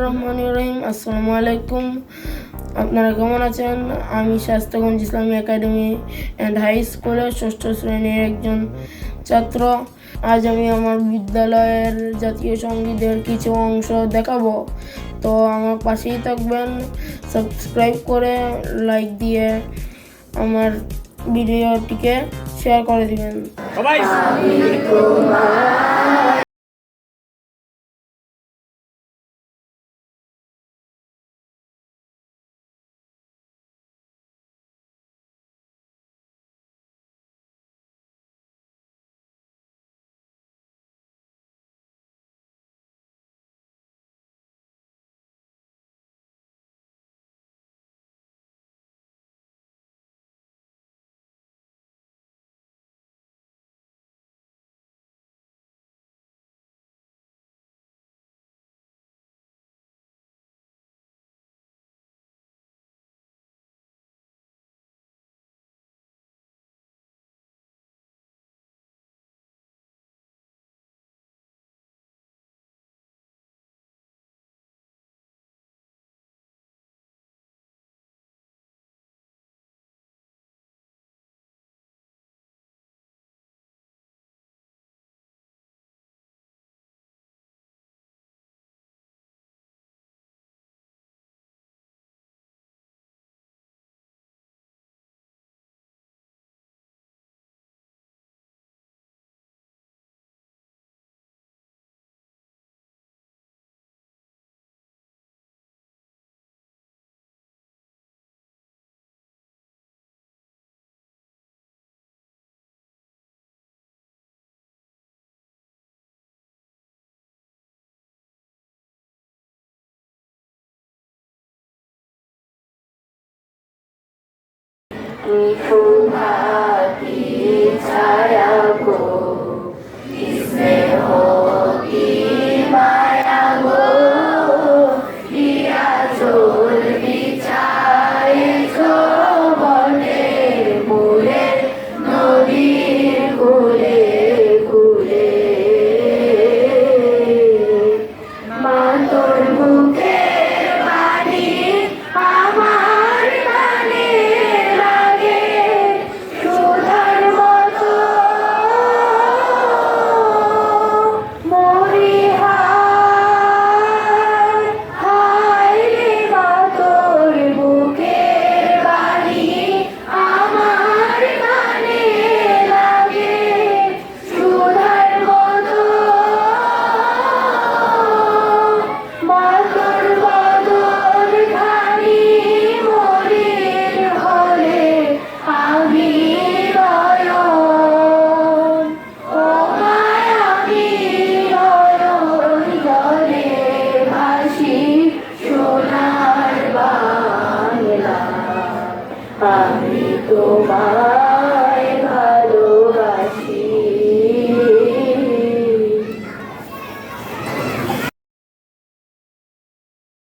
রহমান রহিম আসসালামু আলাইকুম। আপনারা কেমন আছেন? আমি স্বাস্থ্যগঞ্জ ইসলামী একাডেমি অ্যান্ড হাই স্কুলের ষষ্ঠ শ্রেণির একজন ছাত্র। আজ আমি আমার বিদ্যালয়ের জাতীয় সঙ্গীতের কিছু অংশ দেখাবো। তো আমার পাশেই থাকবেন সাবস্ক্রাইব করে লাইক দিয়ে আমার ভিডিওটিকে শেয়ার করে দিবেন। সবাই। Niku আমি তোমার